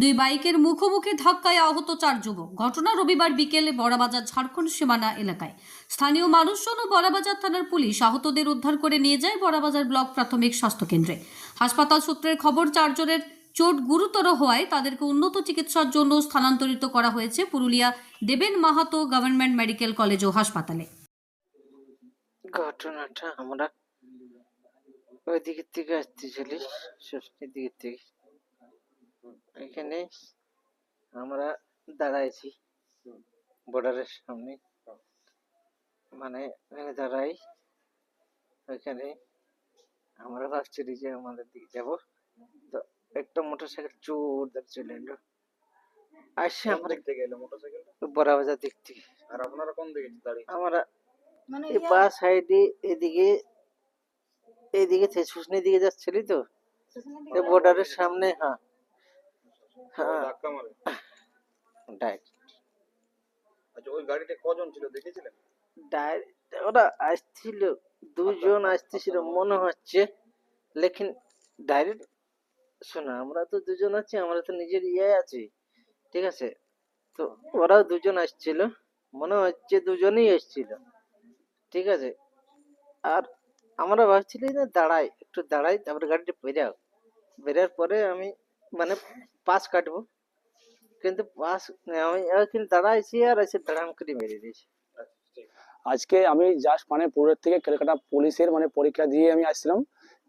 দুই বাইকের মুখোমুখি ধাক্কায় আহত চার যুবক। ঘটনা রবিবার বিকেলে বড়াবাজার ঝাড়খণ্ড সীমানা এলাকায়। স্থানীয় মানুষজন ও বড়াবাজার থানার পুলিশ আহতদের উদ্ধার করে নিয়ে যায় বড়াবাজার ব্লক প্রাথমিক স্বাস্থ্য কেন্দ্রে হাসপাতাল সূত্রের খবর, চারজনের চোট গুরুতর হওয়ায় তাদেরকে উন্নত চিকিৎসার জন্য স্থানান্তরিত করা হয়েছে Purulia Deben Mahato government medical college ও হাসপাতালে। ঘটনাটা আমরা ওই দিকের থেকে আসতেছিলি ষষ্ঠীর দিকের থেকে। এখানে আমরা দাঁড়াইছি বর্ডারের সামনে। মানে এখানে দাঁড়াই ওইখানে আমরা ভাবছিলি যে আমাদের দিকে যাব। তো একটা মোটর সাইকেল জোরদার চলে এলো। আসছে আমরা দিক থেকে এলো মোটরসাইকেলটা? বড়াবাজার দিক থেকে। আর আপনারা কোন দিকে দাঁড়িয়ে আমরা এই বা সাইডে এদিকে এইদিকে থেকে শুশনি দিকে যাচ্ছিলি তো? বর্ডারের সামনে হ্যাঁ। ধাক্কা মারে। ডাইরেক্ট আচ্ছা ওই গাড়িতে কজন ছিল? দেখেছিলেন? ডাইরেক্ট ওরা আসছিল দুজন আসতেছিল মনে হচ্ছে। লেকিন ডাইরেক্ট শোনো আমরা তো দুজন আছি আমরা তো নিজের ইয়ে আছি ঠিক আছে? তো ওরাও দুজন আসছিল মনে হচ্ছে দুজনেই এসছিল ঠিক আছে? আর আমরা ভাবছিলি যে দাঁড়াই একটু দাঁড়াই তারপরে গাড়িটা বেরাও বেরার পরে আমি মানে পাস কাটবো। কিন্তু পাস আমি দাঁড়াইছি আর এসে দাঁড়াম করে মেরে দিয়েছি। আজকে আমি জাস্ট মানে পুরুলিয়া থেকে কলকাতা পুলিশের মানে পরীক্ষা দিয়ে আমি আসছিলাম।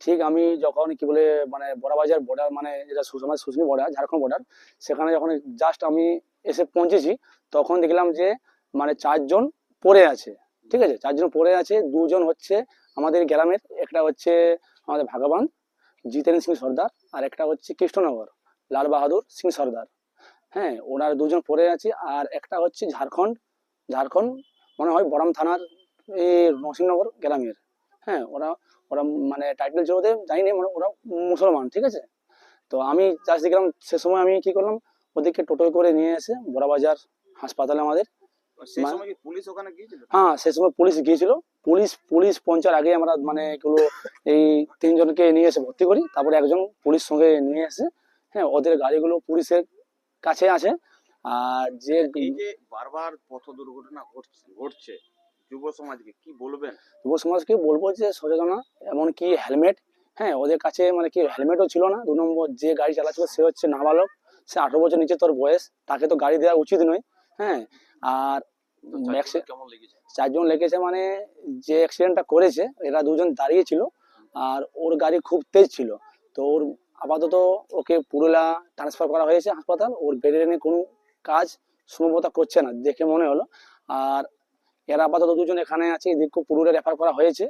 ঠিক আমি যখন কি বলে মানে বড়াবাজার বর্ডার মানে যেটা সুষমা শুশনি বর্ডার ঝাড়খণ্ড বর্ডার সেখানে যখন জাস্ট আমি এসে পৌঁছেছি, তখন দেখলাম যে মানে চারজন পড়ে আছে। ঠিক আছে? চারজন পড়ে আছে, দুজন হচ্ছে আমাদের গ্রামের, একটা হচ্ছে আমাদের ভাগবান জিতেন সিং সর্দার আর একটা হচ্ছে কৃষ্ণনগর লাল বাহাদুর সিং সর্দার। হ্যাঁ ওনার দুজন পড়ে আছে আর একটা হচ্ছে ঝাড়খণ্ড ঝাড়খণ্ড মনে হয় বরাম থানার নরসিংহনগর গ্রামের। হ্যাঁ ওরা ওরা মানে টাইটেল জোরতে জানি না মানে ওরা মুসলমান ঠিক আছে? তো আমি জাস্ট দেখলাম সে সময় আমি কি করলাম ওদেরকে টোটোয় করে নিয়ে এসে বড়াবাজার হাসপাতালে আমাদের হ্যাঁ সে সময় পুলিশ গিয়েছিল পুলিশ পুলিশ পৌঁছার আগে আমরা মানে এগুলো এই তিনজনকে নিয়ে এসে ভর্তি করি। তারপরে একজন পুলিশ সঙ্গে নিয়ে এসে হ্যাঁ ওদের গাড়িগুলো পুলিশের কাছে আছে আর যে যে বারবার পথ দুর্ঘটনা ঘটছে ঘটছে যুব সমাজকে কি বলবেন? যুব সমাজকে বলব যে সচেতনা এমনকি হেলমেট হ্যাঁ ওদের কাছে মানে কি হেলমেটও ছিল না। দু নম্বর যে গাড়ি চালাচ্ছিল সে হচ্ছে নাবালক। সে আঠারো বছর নিচে তোর বয়স তাকে তো গাড়ি দেওয়া উচিত নয় হ্যাঁ আর কেমন লেগেছে? চারজন লেগেছে মানে যে অ্যাক্সিডেন্টটা করেছে, এরা দুজন দাঁড়িয়ে ছিল আর ওর গাড়ি খুব তেজ ছিল। তো ওর আপাতত ওকে পুরুলিয়া ট্রান্সফার করা হয়েছে হাসপাতাল, ওর ব্রেনে কোনো কাজ সম্ভবতা করছে না, দেখে মনে হলো। আর এরা আপাতত দুজন এখানে আছে, এদিকে পুরুলিয়া রেফার করা হয়েছে।